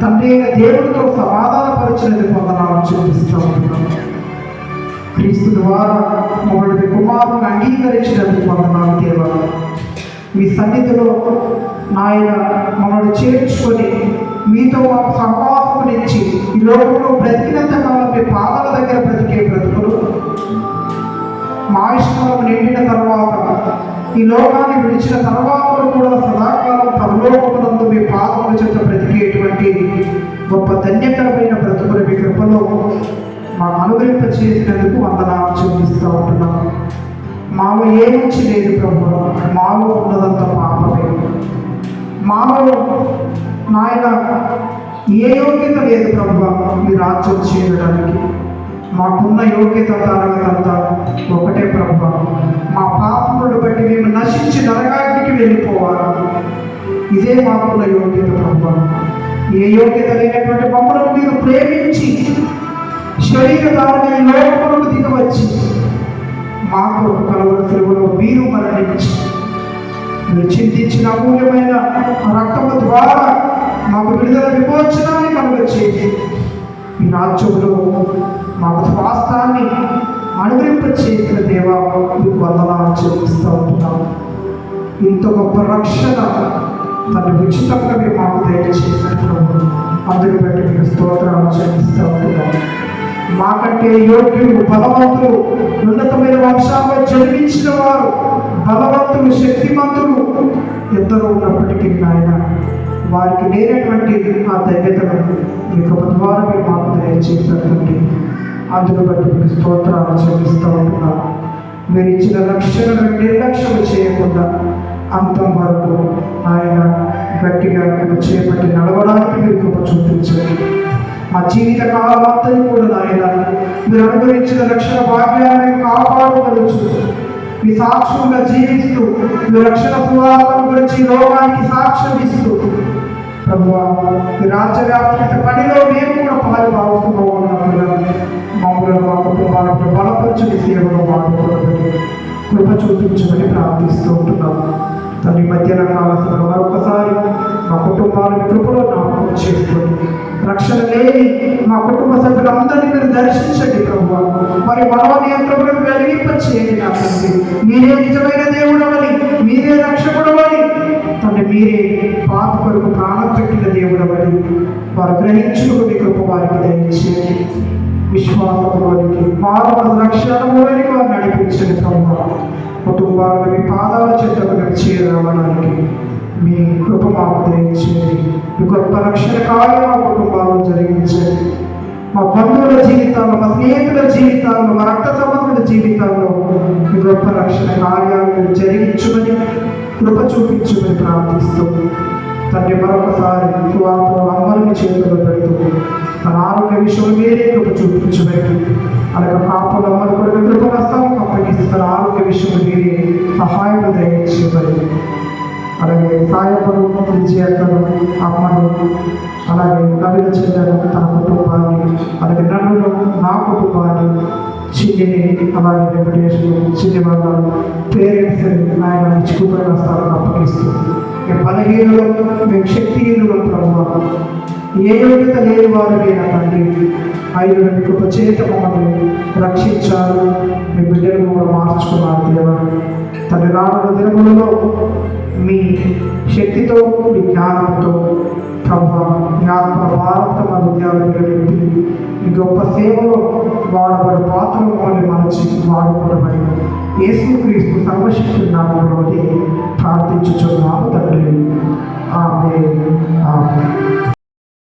తండ్రి అయిన దేవుడితో సమాధానపరిచినది పొందనాలను చూపిస్తూ ఉంటున్నాం క్రీస్తు ద్వారా మమ్మల్ని కుమారుని అంగీకరించినందుకు వందనాలు దేవ. మీ సన్నిధిలో నాయన మమ్మల్ని చేర్చుకొని మీతో మాకు సహవాసమునిచ్చి ఈ లోకంలో బ్రతికినంత కాలం మీ పాదాల దగ్గర బ్రతికే బ్రతుకులు మా ఇష్టం నిండిన తర్వాత ఈ లోకాన్ని విడిచిన తర్వాత కూడా సదాకాలం పరలోకమునందు మీ పాదముల చేత బ్రతికే గొప్ప ధన్యకరమైన బ్రతుకుల మీ కృపలో మాకు అనుగ్రహింప చేసినందుకు వందనాలు చూపిస్తూ ఉంటున్నాం. మాలో ఏ మంచి లేదు ప్రభు మాలో ఉన్నదంత పాపమే. మాలో నాయన ఏ యోగ్యత లేదు ప్రభు మీ రాజ్యం చేయడానికి. మాకున్న యోగ్యత తరగతంత ఒకటే ప్రభు. మా పాపములను బట్టి మేము నశించి నరకానికి వెళ్ళిపోవాలి. ఇదే మాకున్న యోగ్యత ప్రభు. ఏ యోగ్యత లేనటువంటి మమ్మల్ని మీరు ప్రేమించి శరీరధారణ లోపలకు దిగవచ్చి మాకు కొరకు కలవర సెలవులో మీరు మరణించి మీరు చింతించిన అమూల్యమైన రక్తము ద్వారా మాకు విడుదల విమోచనాన్ని కలుగ మీ రాజ్యంలో మాకు స్వాస్థాన్ని అనుగ్రహింప చేసిన దేవా మీకు వందనాలు చెల్లిస్తూ ఉంటున్నాం. ఇంత గొప్ప రక్షణ తను ఉచితంగా మీరు మాకు దయచేసిన ప్రభు అందరి బట్టి మీరు స్తోత్రాలు చెల్లిస్తూ ఉంటున్నాము. మాకంటే యోగ్యులు బలవంతులు ఉన్నతమైన వంశాల్లో జన్మించిన వారు బలవంతులు శక్తిమంతులు ఎందరో ఉన్నప్పటికీ నాయన వారికి లేనటువంటి ఆ ధన్యతను మీ కృప ద్వారా మీరు మాకు దయచేసినటువంటి అందును బట్టి మీకు స్తోత్రాలు చెల్లిస్తూ ఉంటున్నాను మీరు ఇచ్చిన లక్ష్యాలను నిర్లక్ష్యం చేయకుండా అంతం వరకు ఆయన గట్టిగా మేము చేపట్టి నడవడానికి మీరు కృప చూపించండి. మా జీవిత కాలం అంతా కూడా నాయన మీరు అనుభవించిన రక్షణ భాగ్యాన్ని కాపాడుకోవచ్చు మీ సాక్ష్యంగా జీవిస్తూ మీ రక్షణ సువార్తను గురించి లోకానికి సాక్ష్యం ఇస్తూ. ప్రభు ఈ రాజ్యవ్యాప్త పనిలో మేము కూడా పాలు బాగుతున్నట్టుగా మమ్మల్ని మా కుటుంబాలకు బలపరచని సేవలో మాట్లాడుతుంది కృప చూపించమని ప్రార్థిస్తూ ఉంటున్నాము తల్లి మధ్యాహ్న కావాల్సిన మరొకసారి మా కుటుంబాలను కృపలో నాకు చేసుకొని రక్షణ లేని మా కుటుంబ సభ్యులందరినీ మీరు దర్శించండి ప్రభు మరి మనోనియంత్రణకు వెలిగింప చేయండి నా తండ్రి. మీరే నిజమైన దేవుడవని మీరే రక్షకుడవని తండ్రి మీరే పాత కొరకు ప్రాణం పెట్టిన దేవుడవని వారు గ్రహించుకుని కృప వారికి దయచేయండి విశ్వాసంలోనికి రక్షణ రక్షణలోనికి వారు నడిపించండి ప్రభు కుటుంబాలను మీ పాదాల చెంతకు నడిచే రావడానికి మీ కృప మాకు దయచేయండి. మీ గొప్ప రక్షణ కార్యం మా కుటుంబాలను జరిగించండి. మా బంధువుల జీవితాల్లో మా స్నేహితుల జీవితాల్లో మా రక్త సంబంధుల జీవితాల్లో మీ గొప్ప రక్షణ కార్యాలు జరిగించుమని కృప చూపించుమని ప్రార్థిస్తూ తండ్రి మరొకసారి సువార్తలు అందరినీ చేతుల్లో పెడుతూ తన ఆరోగ్య విషయంలో మీరే కృప చూపించబడి అలాగే కాపులు అమ్మలు కూడా కృప నష్టాలకు అప్పగిస్తూ తన ఆరోగ్య విషయంలో సహాయం దయచేయబడి అలాగే సాయపడు విజయకరు అమ్మను అలాగే కవిత చెందను తన కుటుంబాన్ని అలాగే నన్ను నా కుటుంబాన్ని చిన్నిని అలాగే వెంకటేశ్వరు చిన్ని వాళ్ళ పేరెంట్స్ ఆయన ఇచ్చుకుపోయిన వస్తారని అప్పగిస్తూ. మేము బలహీనులు మేము శక్తిహీనులు ఏ యోగ్యత లేని వారు తండ్రి ఐదు మీకు ఒక చేత మమ్మల్ని రక్షించారు మీ బిడ్డను కూడా మార్చుకున్నారు దేవా తన రానున్న దినములలో మీ శక్తితో మీ జ్ఞానంతో ప్రభా జ్ఞాన భారత మా విద్యార్థులు మీ గొప్ప సేవలో వాడబడి పాత్రలు మమ్మల్ని మలచి వాడుకోవడమని యేసుక్రీస్తు సర్వశక్తి నామంలో ప్రార్థించుచున్నాము తండ్రి. ఆమె ఆమె